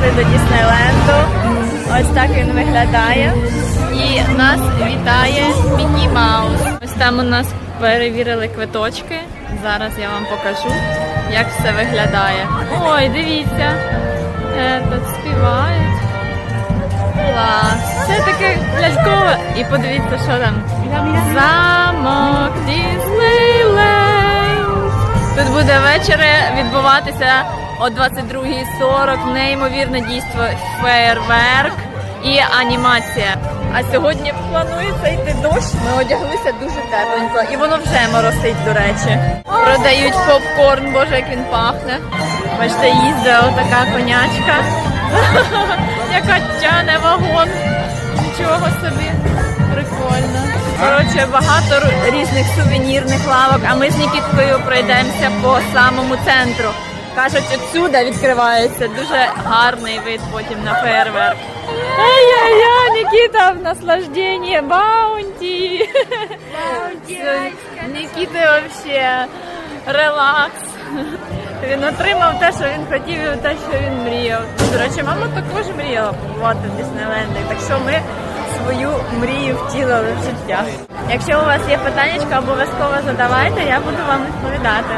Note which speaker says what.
Speaker 1: прийшли до Діснейленду. Ось так він виглядає. І нас вітає Мінні Маус. Ось там у нас перевірили квиточки. Зараз я вам покажу, як все виглядає. Ой, дивіться, е, тут співають. Клас. Це таке лялькове. І подивіться, що там. Замок Діснейленд. Тут буде ввечері відбуватися о 22.40 неймовірне дійство фейерверк і анімація. А сьогодні планується йти дощ. Ми одяглися дуже тепленько. І воно вже моросить, до речі. Продають попкорн, боже, як він пахне. Бачите, їздить отака конячка, яка тяне вагон. Нічого собі. Прикольно. Коротше, багато різних сувенірних лавок, а ми з Нікіткою пройдемося по самому центру. Кажуть, отсюда відкривається дуже гарний вид потім на фейерверк. Ай-яй-яй, Нікіта в наслажденні, баунті. Все, Нікіти взагалі релакс. Він отримав те, що він хотів, і те, що він мріяв. До речі, мама також мріяла побувати в Діснейленді, так що ми свою мрію втілили в життя. Якщо у вас є питання, обов'язково задавайте, я буду вам відповідати.